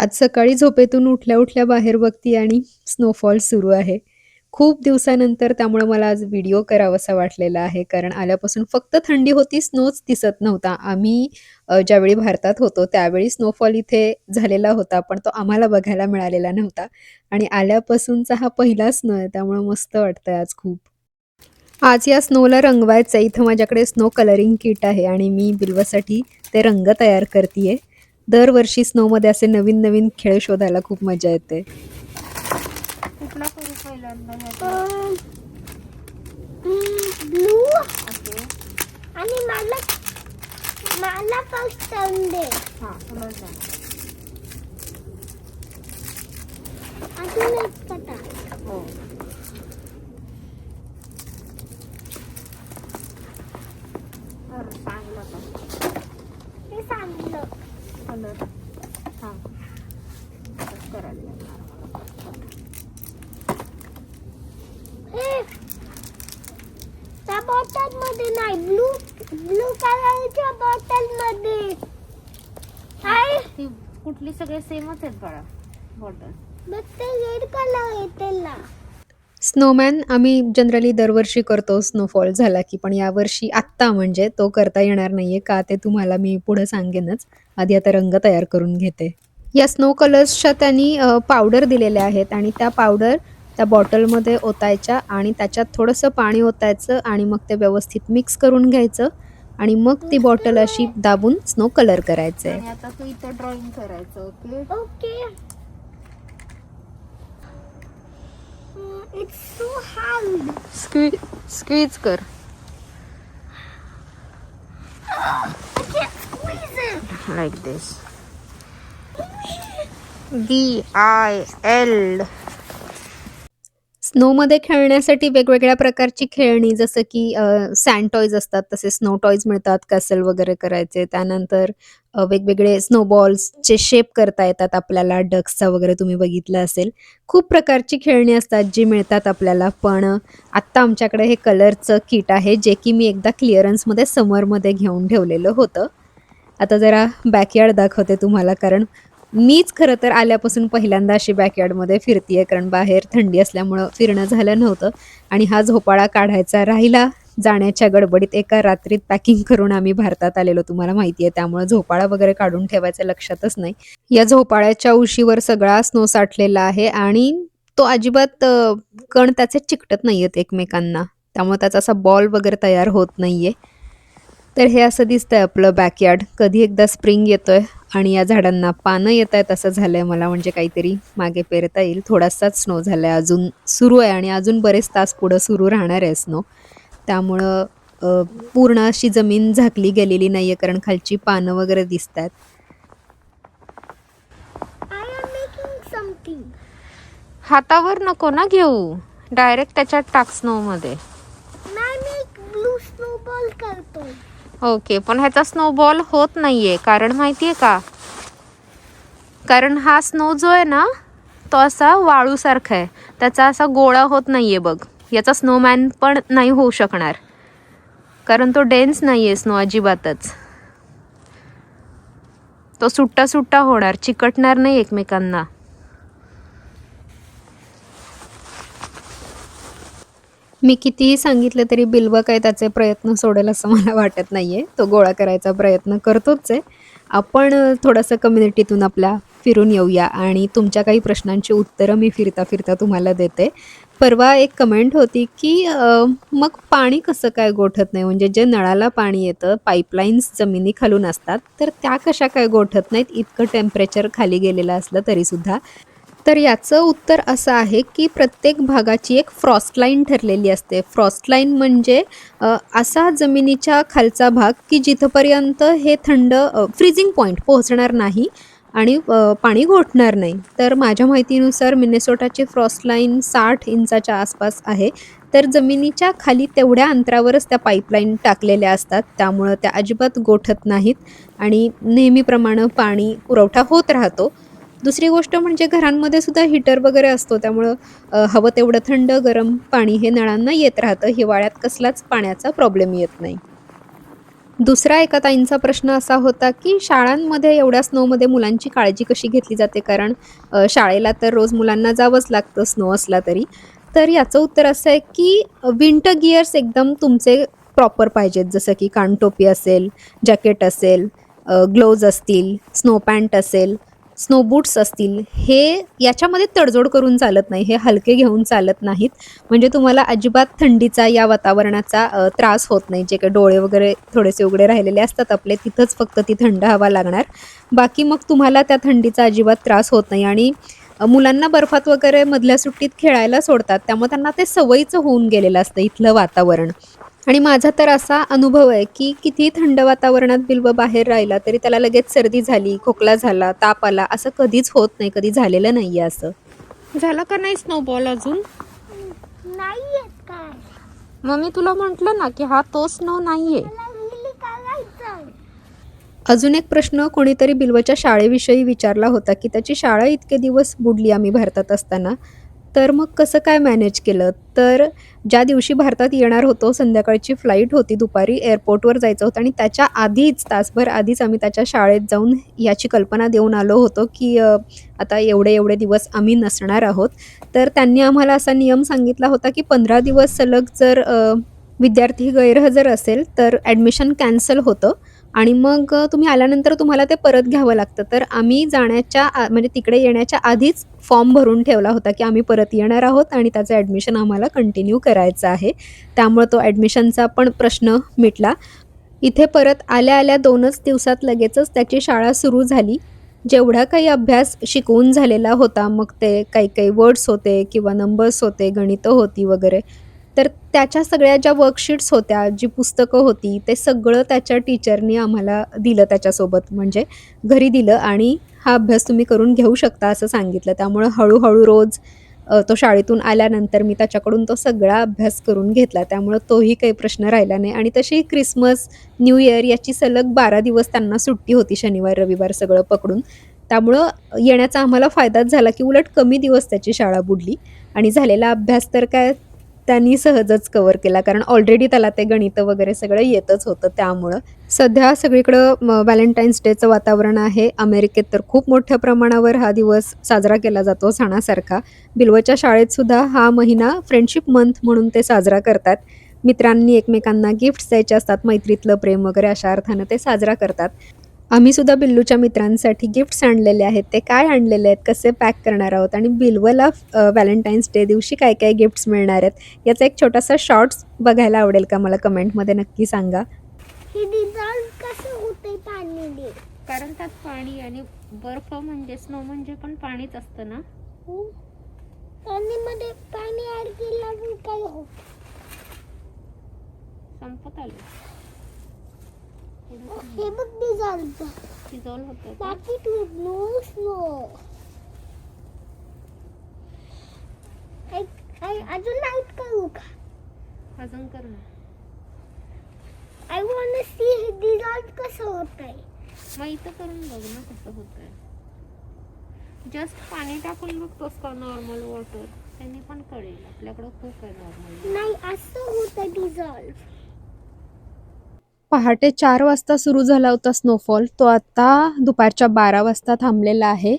आज सकाळी झोपेतून उठल्या उठल्या बाहेर बघती आणि स्नोफॉल सुरू आहे. खूप दिवसानंतर त्यामुळे मला आज व्हिडिओ करावासा वाटलेला आहे. कारण आल्यापासून फक्त थंडी होती, स्नोच दिसत नव्हता. आम्ही ज्यावेळी भारतात होतो त्यावेळी स्नोफॉल इथे झालेला होता, पण तो आम्हाला बघायला मिळालेला नव्हता आणि आल्यापासूनचा हा पहिला स्नो आहे त्यामुळे मस्त वाटतंय आज खूप. आज या स्नोला रंगवायचं आहे. इथं माझ्याकडे स्नो कलरिंग किट आहे आणि मी बिल्वासाठी ते रंग तयार करतीये. दरवर्षी स्नोमध्ये असे नवीन-नवीन खेळ शोधायला खूप मजा येते. कुठला करू पहिल्यांदा ह्याचा? ब्लू ओके आणि मला मला फक्त दे हा अजून एक कटा हो बरं, चांगलं का ते सांगितलं कलर हां. करायला त्या बॉटलमध्ये नाही ब्लू ब्लू कलरच्या बॉटलमध्ये ती कुठली सगळे सेमच आहेत बाळा बॉटल. बघ ते रेड कलर आहे त्याला. स्नोमॅन आम्ही जनरली दरवर्षी करतो स्नोफॉल झाला की पण यावर्षी आत्ता म्हणजे तो करता येणार नाहीये का ते तुम्हाला मी पुढे सांगेनच. आधी आता रंग तयार करून घेते. या स्नो कलर्सच्या त्यांनी पावडर दिलेल्या आहेत आणि त्या पावडर त्या बॉटलमध्ये ओतायच्या आणि त्याच्यात थोडंसं पाणी ओतायचं आणि मग ते व्यवस्थित मिक्स करून घ्यायचं आणि मग ती बॉटल अशी दाबून स्नो कलर करायचं आणि आता तू इथं ड्रॉइंग करायचं okay okay It's so hard. Squeeze, squeeze कर. I can't squeeze it. Like this. D I L. स्नोमध्ये खेळण्यासाठी वेगवेगळ्या प्रकारची खेळणी जसं की सँड टॉयज असतात तसे स्नो टॉयज मिळतात कॅसल वगैरे करायचे. त्यानंतर अ, वेगवेगळे स्नोबॉल्सचे शेप करता येतात आपल्याला. डक्सचा वगैरे तुम्ही बघितलं असेल. खूप प्रकारची खेळणी असतात जी मिळतात आपल्याला. पण अ, आत्ता आमच्याकडे हे कलरचं किट आहे जे की मी एकदा क्लिअरन्समध्ये समरमध्ये घेऊन ठेवलेलं होतं. आता जरा बॅकयार्ड दाखवते तुम्हाला कारण मीच खरं तर आल्यापासून पहिल्यांदा अशी बॅकयार्डमध्ये फिरतीये कारण बाहेर थंडी असल्यामुळं फिरणं झालं नव्हतं. आणि हा झोपाळा काढायचा राहिला. जाण्याच्या गडबडीत एका रात्रीत पॅकिंग करून आम्ही भारतात आलेलो. तुम्हाला माहिती आहे त्यामुळे झोपाळा वगैरे काढून ठेवायचं लक्षातच नाही. या झोपाळ्याच्या उशीवर सगळा स्नो साठलेला आहे आणि तो अजिबात कण त्याचे चिकटत नाहीयेत एकमेकांना. त्यामुळे त्याचा असा बॉल वगैरे तयार होत नाहीये. तर हे असं दिसतंय आपलं बॅकयार्ड कधी एकदा स्प्रिंग येतोय आणि या झाडांना पानं येत आहेत असं झालंय मला म्हणजे काहीतरी मागे पेरता येईल. थोडासाच स्नो झालाय. अजून सुरू आहे आणि अजून बरेच तास पुढं सुरू राहणार आहे स्नो त्यामुळं पूर्ण अशी जमीन झाकली गेलेली नाहीये कारण खालची पानं वगैरे दिसत आहेत. हातावर नको ना घेऊ. डायरेक्ट त्याच्यात टाक स्नो मध्ये. नाही करतो ओके पण ह्याचा स्नोबॉल होत नाही आहे कारण माहिती आहे का? कारण हा स्नो जो आहे ना तो असा वाळूसारखा आहे. त्याचा असा गोळा होत नाही आहे बघ. याचा स्नोमॅन पण नाही होऊ शकणार. कारण तो डेन्स नाही आहे स्नो अजिबातच. तो सुट्टा सुट्टा होणार चिकटणार नाही एकमेकांना. मी कितीही सांगितलं तरी बिल्व काय त्याचे प्रयत्न सोडेल असं मला वाटत नाही आहे तो गोळा करायचा प्रयत्न करतोच आहे. आपण थोडंसं कम्युनिटीतून आपल्या फिरून येऊया आणि तुमच्या काही प्रश्नांची उत्तरं मी फिरता फिरता तुम्हाला देते. परवा एक कमेंट होती की मग पाणी कसं काय गोठत नाही? म्हणजे जे नळाला पाणी येतं पाईपलाईन्स जमिनीखालून असतात तर त्या कशा काय गोठत नाहीत? इतकं टेम्परेचर खाली गेलेलं असलं तरीसुद्धा तर याचं उत्तर असं आहे की प्रत्येक भागाची एक फ्रॉस्ट लाईन ठरलेली असते. फ्रॉस्ट लाईन म्हणजे असा जमिनीच्या खालचा भाग की जिथपर्यंत हे थंड फ्रीजिंग पॉईंट पोहोचणार नाही आणि पाणी गोठणार नाही. तर माझ्या माहितीनुसार मिनेसोटाची फ्रॉस्ट लाईन साठ इंचाच्या आसपास आहे. तर जमिनीच्या खाली तेवढ्या अंतरावरच त्या पाईपलाईन टाकलेल्या असतात. त्यामुळं त्या अजिबात गोठत नाहीत आणि नेहमीप्रमाणे पाणी पुरवठा होत राहतो. दुसरी गोष्ट म्हणजे घरांमध्ये सुद्धा हीटर वगैरे असतो त्यामुळं हवं तेवढं थंड गरम पाणी हे नळांना येत राहतं. हिवाळ्यात कसलाच पाण्याचा प्रॉब्लेम येत नाही. दुसरा एका ताईंचा प्रश्न असा होता की शाळांमध्ये एवढ्या स्नोमध्ये मुलांची काळजी कशी घेतली जाते? कारण शाळेला तर रोज मुलांना जावंच लागतं स्नो असला तरी. तर याचं उत्तर असं आहे की विंटर गिअर्स एकदम तुमचे प्रॉपर पाहिजेत. जसं की कानटोपी असेल जॅकेट असेल ग्लोव्ज असतील स्नो पॅन्ट असेल स्नो बूट्स असतील हे याच्यामध्ये तडजोड करून चालत नाही हे हलके घेऊन चालत नाहीत. म्हणजे तुम्हाला अजिबात थंडीचा या वातावरणाचा त्रास होत नाही. जे काही डोळे वगैरे थोडेसे उघडे राहिलेले असतात आपले तिथंच फक्त ती थंड हवा लागणार. बाकी मग तुम्हाला त्या थंडीचा अजिबात त्रास होत नाही. आणि मुलांना बर्फात वगैरे मधल्या सुट्टीत खेळायला सोडतात त्यामुळे त्यांना ते सवयीचं होऊन गेलेलं असतं इथलं वातावरण. आणि माझा तर असा अनुभव आहे की किती थंड वातावरणात बिल्व बाहेर राहिला तरी त्याला लगेच सर्दी झाली खोकला झाला ताप आला असं कधीच होत नाही कधी झालेलं नाही आहे असं. झालं का नाही स्नोबॉल अजून? नाही मग मी तुला म्हंटल ना की हा तो स्नो नाहीये. अजून एक प्रश्न कोणीतरी बिल्वच्या शाळेविषयी विचारला होता की त्याची शाळा इतके दिवस बुडली आम्ही भारतात असताना. तर मग कसं काय मॅनेज केलं? तर ज्या दिवशी भारतात येणार होतो संध्याकाळची फ्लाईट होती दुपारी एअरपोर्टवर जायचं होतं आणि त्याच्या आधीच तासभर आधीच आम्ही त्याच्या शाळेत जाऊन याची कल्पना देऊन आलो होतो की आता एवढे एवढे दिवस आम्ही नसणार आहोत. तर त्यांनी आम्हाला असा नियम सांगितला होता की पंधरा दिवस सलग जर विद्यार्थी गैरहजर असेल तर ॲडमिशन कॅन्सल होतं. आणि मग तुम्ही आल्यानंतर तुम्हाला ते परत घ्यावं लागतं. तर आम्ही जाण्याच्या आ- म्हणजे तिकडे येण्याच्या आधीच फॉर्म भरून ठेवला होता की आम्ही परत येणार आहोत आणि त्याचं ॲडमिशन आम्हाला कंटिन्यू करायचं आहे. त्यामुळं तो ॲडमिशनचा पण प्रश्न मिटला. इथे परत आल्या आल्या दोनच दिवसात लगेचच त्याची शाळा सुरू झाली. जेवढा काही अभ्यास शिकवून झालेला होता मग ते काही काही वर्ड्स होते किंवा नंबर्स होते गणितं होती वगैरे तर त्याच्या सगळ्या ज्या वर्कशीट्स होत्या जी पुस्तकं होती ते सगळं त्याच्या टीचरनी आम्हाला दिलं त्याच्यासोबत. म्हणजे घरी दिलं आणि हा अभ्यास तुम्ही करून घेऊ शकता असं सांगितलं. त्यामुळं हळूहळू रोज तो शाळेतून आल्यानंतर मी त्याच्याकडून तो सगळा अभ्यास करून घेतला. त्यामुळं तोही काही प्रश्न राहिला नाही. आणि तशी क्रिसमस न्यू इयर याची सलग बारा दिवस त्यांना सुट्टी होती शनिवार रविवार सगळं पकडून. त्यामुळं येण्याचा आम्हाला फायदाच झाला की उलट कमी दिवस त्याची शाळा बुडली. आणि झालेला अभ्यास तर काय त्यांनी सहजच कवर केला. कारण ऑलरेडी त्याला ते गणितं वगैरे सगळं येतच होतं त्यामुळं. सध्या सगळीकडं व्हॅलेंटाईन्स डेचं वातावरण आहे. अमेरिकेत तर खूप मोठ्या प्रमाणावर हा दिवस साजरा केला जातो सणासारखा. बिल्वच्या शाळेत सुद्धा हा महिना फ्रेंडशिप मंथ म्हणून ते साजरा करतात. मित्रांनी एकमेकांना गिफ्ट्स द्यायचे असतात मैत्रीतलं प्रेम वगैरे अशा अर्थानं ते साजरा करतात. आम्ही सुद्धा बिल्लूच्या मित्रांसाठी गिफ्ट्स आणलेले आहेत. ते काय आणलेले आहेत? कसे पॅक करणार आहोत? आणि बिल्वला व्हॅलेंटाईन्स डे दिवशी काय काय गिफ्ट्स मिळणार आहेत? याचा एक छोटासा शॉर्ट्स बघायला आवडेल का मला कमेंटमध्ये नक्की सांगा. हे कसं होते कारण त्यात पाणी आणि बर्फ म्हणजे स्नो म्हणजे पण पाणीच असतं ना? पाणीमध्ये पाणी ऍड काय होत? संपत आलं. हे बघ डिझॉल्व शिजवलं होतं? बाकी तू नो. स्नो अजून लाइट करू का? अजून कर आय वॉन्ट सी हे डिझॉल्व कसं होत आहे मग इथं करून बघ ना कसं होतंय. जस्ट पाणी टाकून बघतोस का नॉर्मल वॉटर त्यांनी पण कळेल. आपल्याकडं खूप आहे नॉर्मल नाही असं होतं डिझॉल्व पहाटे चार वाजता सुरू झाला होता स्नोफॉल तो आता दुपारच्या बारा वाजता थांबलेला आहे.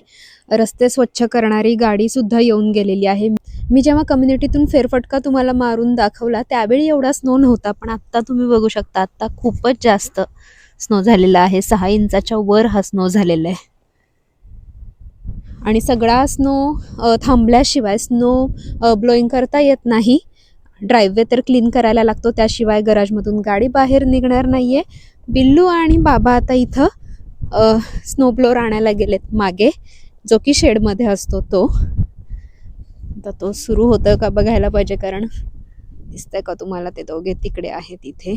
रस्ते स्वच्छ करणारी गाडी सुद्धा येऊन गेलेली आहे. मी जेव्हा कम्युनिटीतून फेरफटका तुम्हाला मारून दाखवला त्यावेळी एवढा स्नो नव्हता पण आत्ता तुम्ही बघू शकता आत्ता खूपच जास्त स्नो झालेला आहे. सहा इंचाच्या वर हा स्नो झालेला आहे. आणि सगळा स्नो थांबल्याशिवाय स्नो ब्लोईंग करता येत नाही. ड्रायववे तर क्लीन करायला लागतो. त्याशिवाय गराजमधून गाडी बाहेर निघणार नाही आहे बिल्लू आणि बाबा आता इथं स्नोब्लोअर आणायला गेलेत मागे. जो की शेडमध्ये असतो तो. आता तो सुरू होतं का बघायला पाहिजे कारण दिसतंय का तुम्हाला ते दोघे तिकडे आहेत इथे.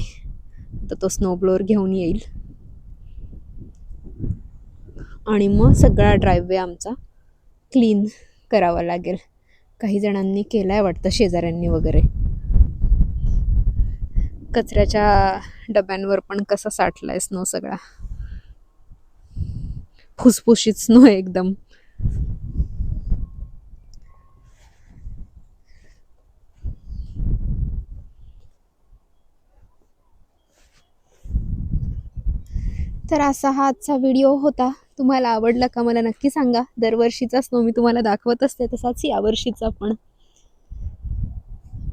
तर तो स्नोब्लोअर घेऊन येईल. आणि मग सगळा ड्रायववे आमचा क्लीन करावा लागेल. काही जणांनी केलाय वाटतं शेजाऱ्यांनी वगैरे. कचऱ्याच्या डब्यांवर पण कसा साठलाय स्नो सगळा? फुसफुशीत स्नो एकदम. तर असा हा आजचा व्हिडिओ होता. तुम्हाला आवडला का मला नक्की सांगा. दरवर्षीचा स्नो मी तुम्हाला दाखवत असते तसाच यावर्षीचा पण.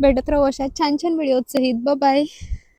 भेटत राहू अशा छान छान व्हिडिओ सहित. बाय